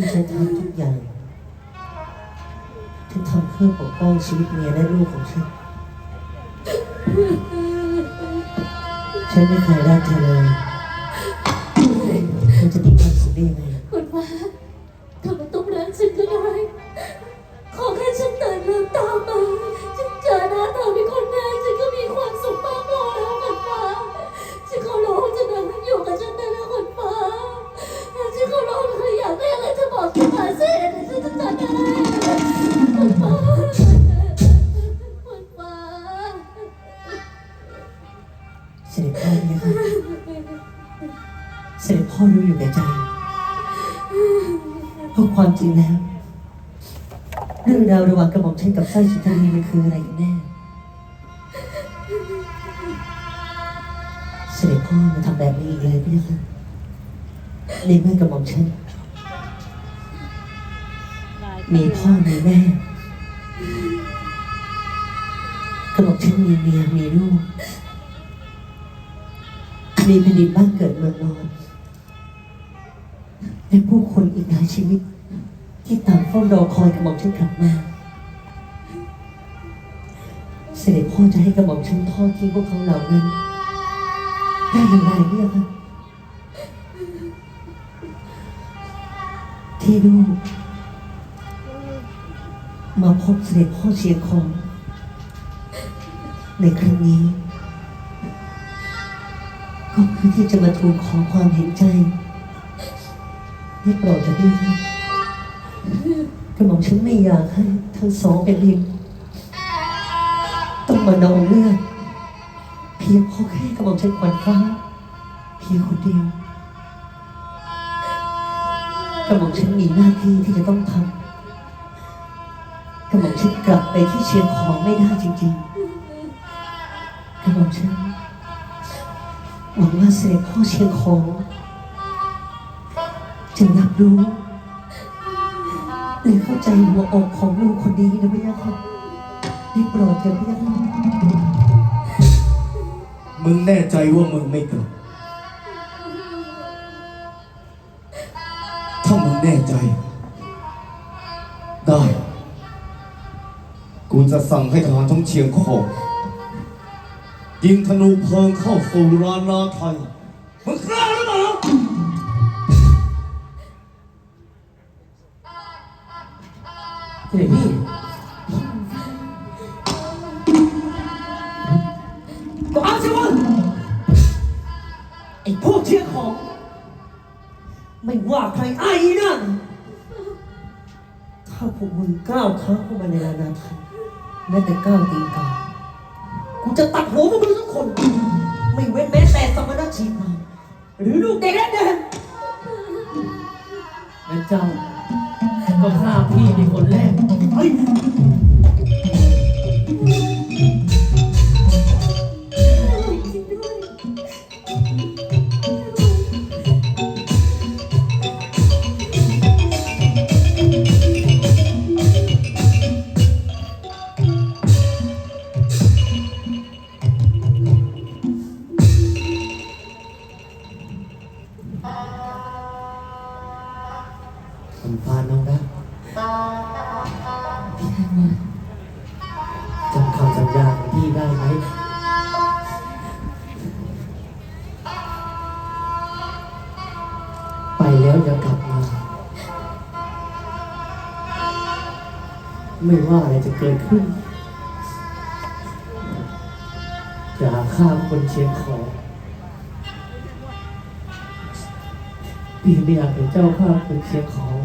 ที่ฉันทำทุกอย่าง ฉันทำเพื่อปกป้องชีวิตเมียและลูกของฉัน ฉันไม่เคยรักเธอเลย พ่อรู้อยู่ในใจเพราะความจริงแล้ว เรื่องราวระหว่างกระหม่อมฉันกับสร้อยสุนทรีมันคืออะไรกันแน่เสด็จพ่อมาทำแบบนี้อีกเลยพี่นะคะในเมื่อกระหม่อมฉันมีพ่อมีแม่กระหม่อมฉันมีเมียมีลูกมีแผ่นดินบ้านเกิดเมืองนอน และผู้คนอีกหลายชีวิต ที่ต่างเฝ้ารอคอยกระหม่อมฉันกลับมา เสด็จพ่อจะให้กระหม่อมฉันทอดทิ้งพวกเขาเหล่านั้น ได้อย่างไรเนี่ยครับที่ลูกมาพบเสด็จพ่อเชียงคองในครั้งนี้ ก็เพื่อที่จะมาทูลขอความเห็นใจ ให้โปรดเถอะด้วยครับกระหม่อมฉันไม่อยากให้ทั้งสองเป็นลิงต้องมานองเลือดเพียงเพราะแค่กระหม่อมฉันควันฟ้า เพียงคนเดียวกระหม่อมฉันมีหน้าที่ที่จะต้องทำกระหม่อมฉันกลับไปที่เชียงของไม่ได้จริงๆกระหม่อมฉันหวังว่าเสด็จพ่อเชียงของ จะรับรู้และเข้าใจหัวอกของลูกคนนี้นะพี่ยะค่ะได้โปรดเถิดพี่ยะค่ะมึงแน่ใจว่ามึงไม่กลับถ้ามึงแน่ใจ ได้ กูจะสั่งให้ทหารทั้งเชียงของยิงธนูเพลิงเข้าสู่รานาไทย เสด็จพี่ก็เอาสิวะไอ้พวกเชียงของ ไม่ว่าใครไอ้นั่นถ้าพวกมึงก้าวเท้าเข้ามาในรานาไทยแม้แต่ก้าวตีนกากูจะตัดหัวพวกมึงทุกคน ไม่เว้นแม้แต่สมณชีพาหรือลูกเด็กเล็กเดินงั้นเจ้า ก็ฆ่าพี่เป็นคนแรก ไม่ว่าอะไรจะเกิดขึ้นอย่าฆ่าคนเชียงของพี่ไม่อยากเป็นเจ้าข้าคนเชียงของ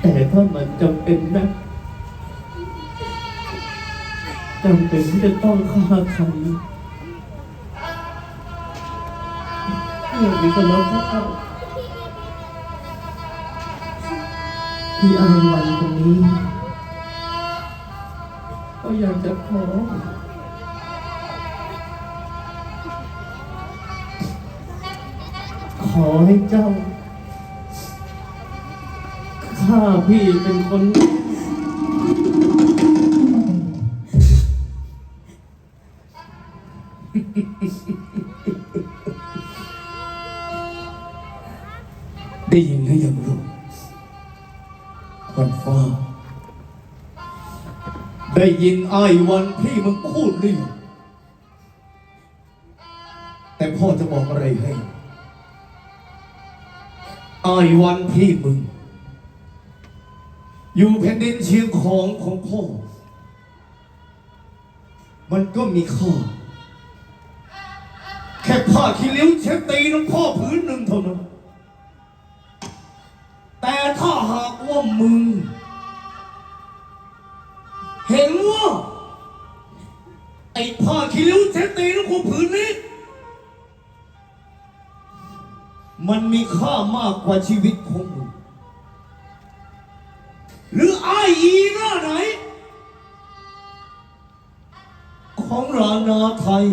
แต่ถ้ามันจำเป็นนะจำเป็นที่จะต้องฆ่าใค รอย่ามีคนรักเขาพี่อายวันตรงนี้ก็อยากจะขอขอให้เจ้า ข้าพี่เป็นคน ได้ยินไอ้วันพี่มึงพูดหรือง แต่พ่อจะบอกอะไรให้ไอ้วันพี่มึง อยู่แผ่นดินเชียงของของพ่อ มันก็มีค่าแค่ผ้าขี้ริ้วเช็ดตีน้องพ่อผืนหนึ่งเท่านั้น แต่ถ้าหากว่ามึง เห็นว่าไอ้ผ้าขี้ริ้วเช็ดตีน้องผืนนี้ มันมีค่ามากกว่าชีวิตของมึงหรือไอายอีหน้าไหน ของรานาไทย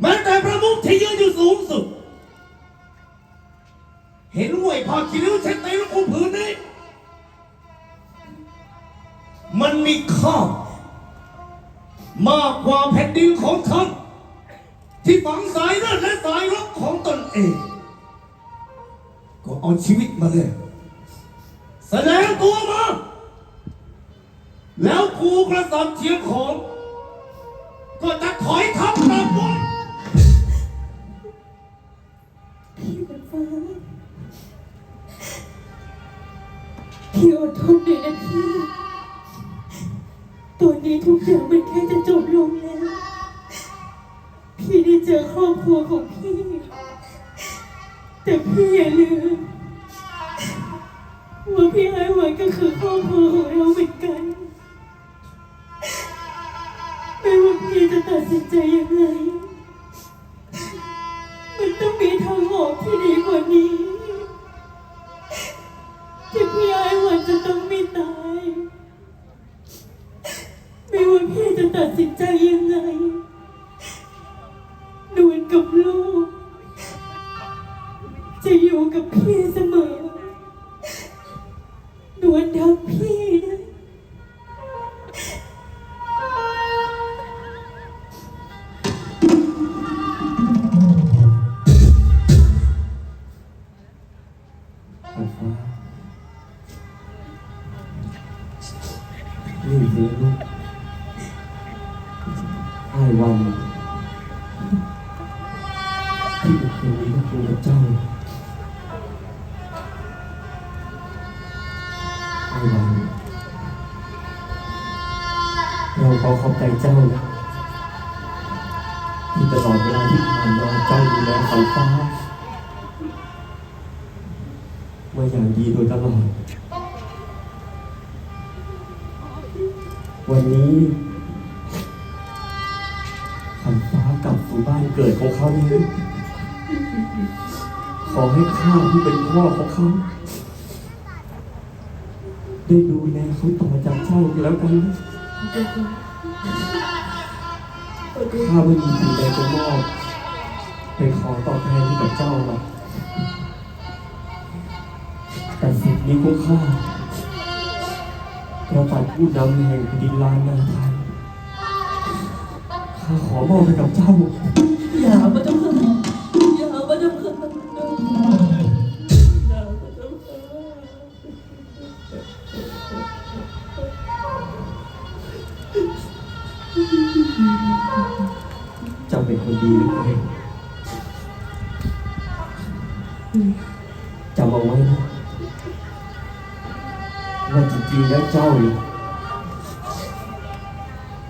แม้แต่ประมุขที่ยืนอยู่สูงสุด เห็นว่าไอ้ผ้าขี้ริ้วเช็ มันมีค่ามากกว่าแผ่นดินของท่านที่ฝังสายเลือดและสายรบของตนเอง ก็เอาชีวิตมาเลย แสดงตัวมา แล้วกูกระสับเชียงของ ก็จะถอยทับกลับไว้พี่วันฟ้าพี่อดทนหน่อยนะพี่ ทุกอย่างมันแค่จะจบลงแล้ว พี่ได้เจอครอบครัวของพี่ แต่พี่อย่าลืม มาอย่างดีโดยตลอด วันนี้ขันฟ้ากลับสู่บ้านเกิดของเขาแล้วขอให้ข้าที่เป็นพ่อของเขา ได้ดูแลเขาต่อจากเจ้าแล้วกันนะข้าไม่มีสิ่งใดจะมอบเป็นของตอบแทนให้กับเจ้าหรอก นี้ของข้ากระตัดผู้นำแห่งแผ่นดินลานนาไทยข้าขอมอบให้กับเจ้า อย่ามาจำคืนอย่ามาจำคืนอย่ามาจำคืนเจ้าเป็นคนดีหรือไม่ ริงๆแล้วเจ้าเนี่ย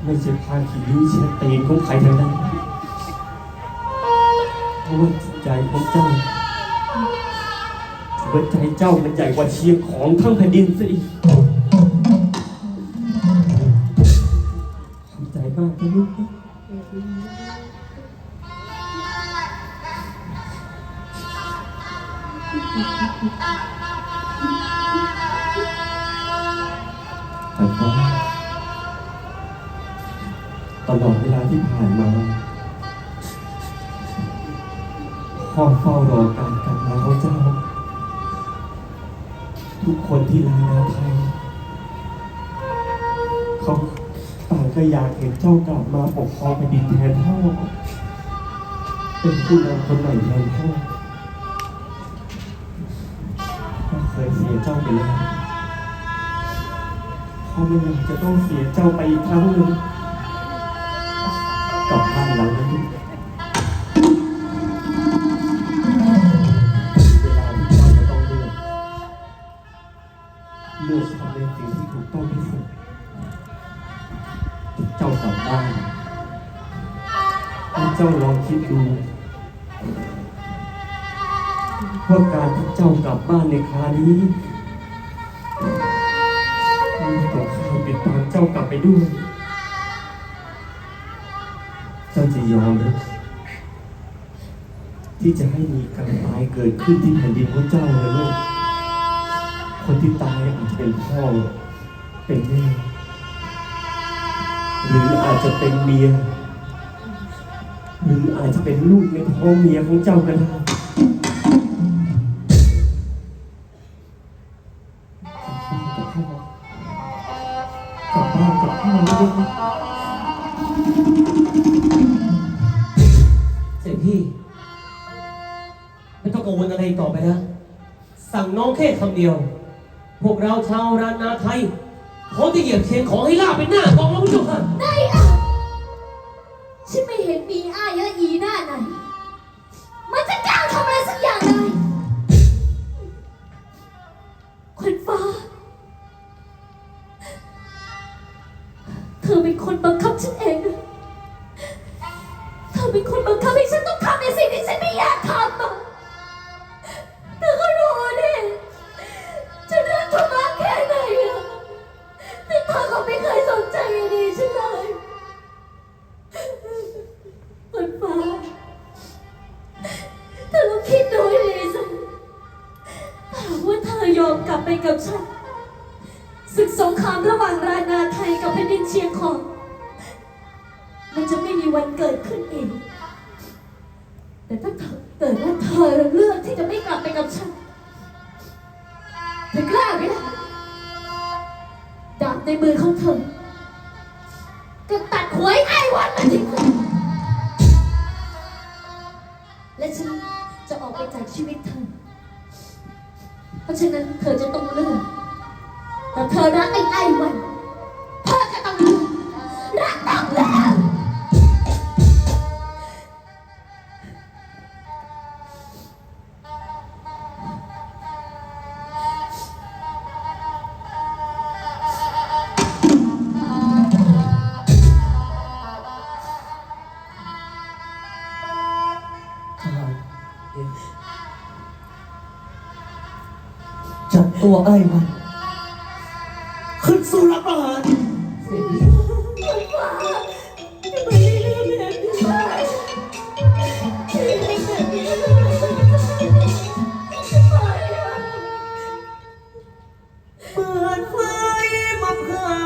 ไม่ใช่พาขี้ริ้วเช็ดตีนของใครทั้งนั้นเพราะว่าใจของเจ้าหัวใจเจ้ามันใหญ่กว่าเชียงของทั้งแผ่นดินซะอีกขอบใจมากนะลูก มาพ่อเฝ้ารอการกลับมาของเจ้า ทุกคนที่ลานาไทยเขาต่างก็อยากเห็นเจ้ากลับมาปกครองแผ่นดินแทนพ่อเป็นผู้นำคนใหม่แทนพ่อพ่อเคยเสียเจ้าไปแล้วพ่อไม่อยากจะต้องเสียเจ้าไปอีกครั้งหนึ่ง กับบ้านหลังนั้นเวลาที่เจ้าจะต้องเลือกเลือกทำในสิ่งที่ถูกต้องที่สุดเจ้ากลับบ้านให้เจ้าลองคิดดูว่าการที่เจ้ากลับบ้านในคราวนี้มีแต่ใครติดตามเจ้ากลับไปด้วย ยอมรือที่จะให้มีการตายเกิดขึ้นที่แผ่นดินของเจ้าเลยลูก คนที่ตายอาจจะเป็นพ่อ เป็นแม่ หรืออาจจะเป็นเมีย หรืออาจจะเป็นลูกในท้องเมียของเจ้าก็ได้กลับบ้านกับพ่อไม่ได้ แค่คำเดียว พวกเราชาวรานนาไทยพร้อจะเหยียบเชียนของให้ล่าเป็นหน้ากองแล้วผู้ชมค่ะได้อะฉันไม่เห็นมีอ้ายและอีหน้าไหน มันจะกล้าทำอะไรสักอย่างเลยขวัญฟ้า เธอเป็นคนบัง ของมันจะไม่มีวันเกิดขึ้นอีก แต่ถ้าเกิดว่าเธอเลือกที่จะไม่กลับไปกับฉันเธอกล้าไหมล่ะดาบในมือของเธอก็ตัดหวไอ้ไอ้วันมาทิ้งและฉันจะออกไปจากชีวิตเธอ เพราะฉะนั้นเธอจะต้องเลือกแต่เธอรักไอ้ไอ้วัน ตัวไอ้มันขึ้นสู่รับประหารเสร็จพี่ทำไฟม่เพื่อ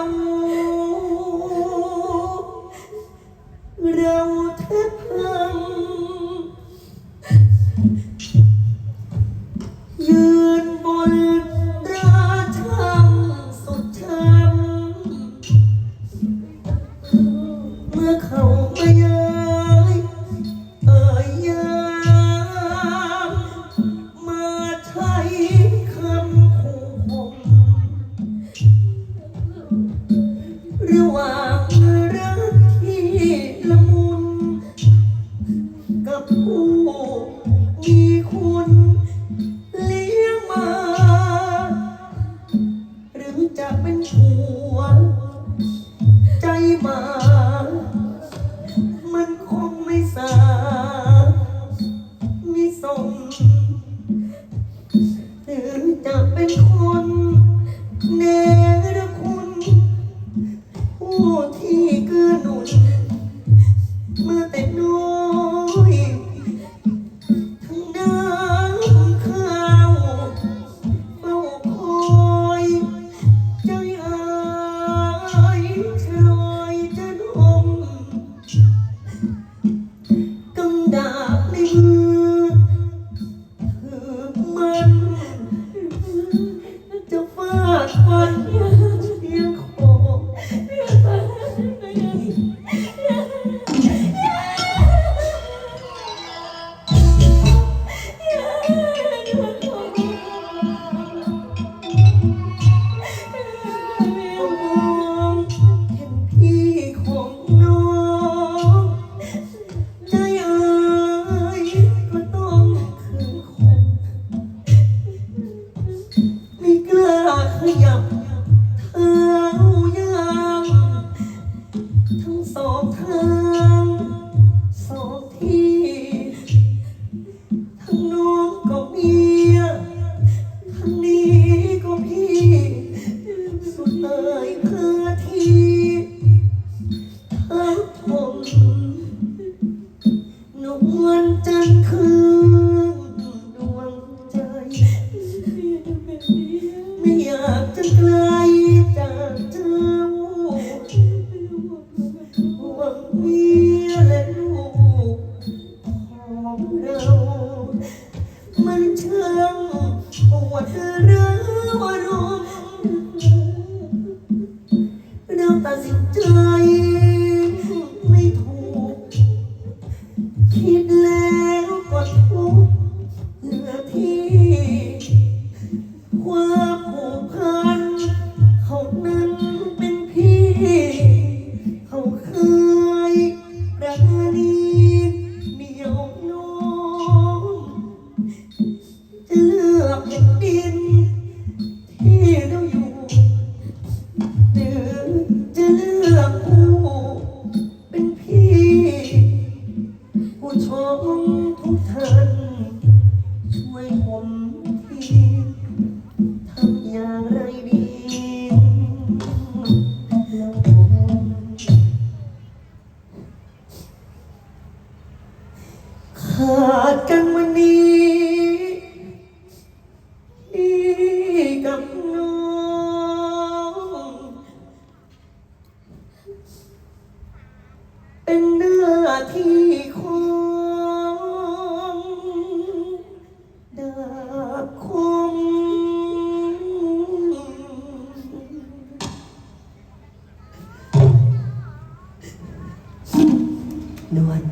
นวล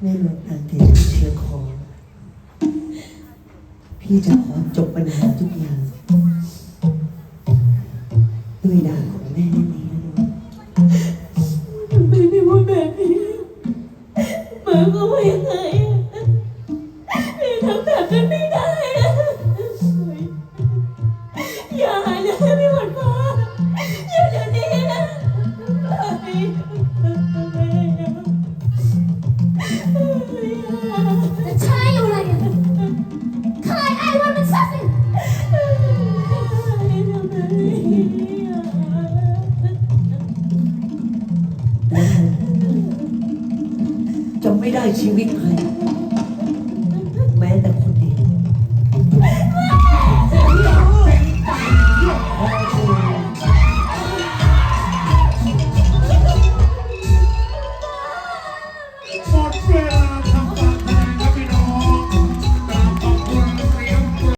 ไม่นวลนางเทวีเชียงคอพี่จะขอจบปัญหาทุกอย่าง